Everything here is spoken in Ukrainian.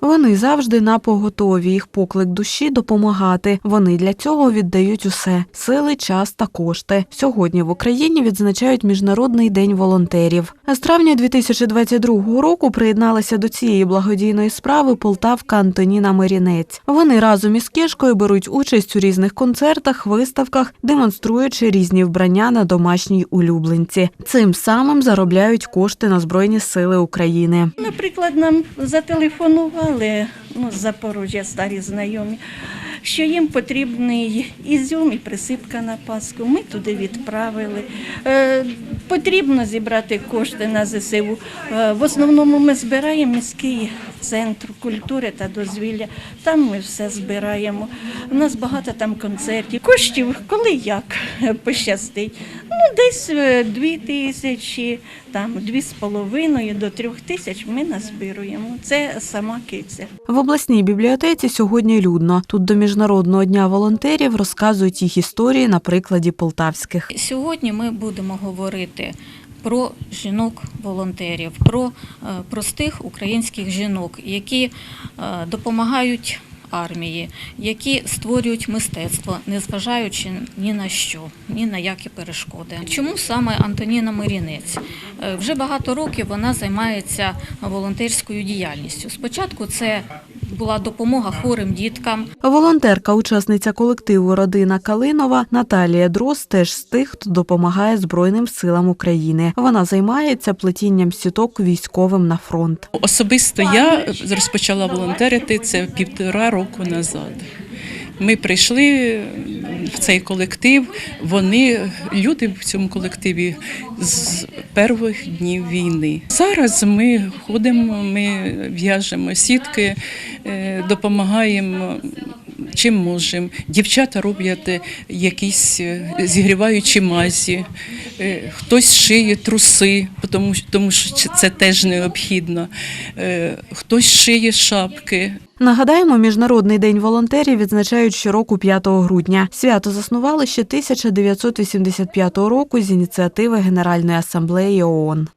Вони завжди на поготові. Їх поклик душі допомагати. Вони для цього віддають усе сили, час та кошти. Сьогодні в Україні відзначають міжнародний день волонтерів. З травня 2022 року приєдналася до цієї благодійної справи полтавка Антоніна Мирінець. Вони разом із кішкою беруть участь у різних концертах, виставках, демонструючи різні вбрання на домашній улюбленці. Цим самим заробляють кошти на збройні сили України. Наприклад, нам зателефонували ну, з Запорожжя старі знайомі, що їм потрібний ізюм і присипка на Пасху. Ми туди відправили. Е, потрібно зібрати кошти на ЗСУ. Е, в основному ми збираємо міський центр культури та дозвілля. Там ми все збираємо. У нас багато там концертів. Коштів, коли як пощастить. Ну, десь е, дві тисячі, там дві з половиною до трьох тисяч ми назбируємо. Це сама киця. В обласній бібліотеці сьогодні людно. Тут до міжнародного дня волонтерів розказують їх історії на прикладі полтавських. Сьогодні ми будемо говорити про жінок-волонтерів, про е, простих українських жінок, які е, допомагають армії, які створюють мистецтво, незважаючи ні на що, ні на які перешкоди. Чому саме Антоніна Мирінець? Е, Вже багато років вона займається волонтерською діяльністю. Спочатку це була допомога хворим діткам, Волонтерка, учасниця колективу Родина Калинова Наталія Дрос теж з тих, хто допомагає Збройним силам України. Вона займається плетінням сіток військовим на фронт. Особисто я розпочала волонтерити це півтора року назад. Ми прийшли в цей колектив. Вони люди в цьому колективі з перших днів війни. Зараз ми ходимо, ми в'яжемо сітки, е, допомагаємо. Чим можемо. Дівчата роблять е, якісь е, зігріваючі мазі, е, хтось шиє труси, тому, тому що це теж необхідно. Хтось шиє шапки. Нагадаємо, міжнародний день волонтерів відзначають щороку 5 грудня. Свято заснували ще 1985 року з ініціативи Генеральної асамблеї ООН.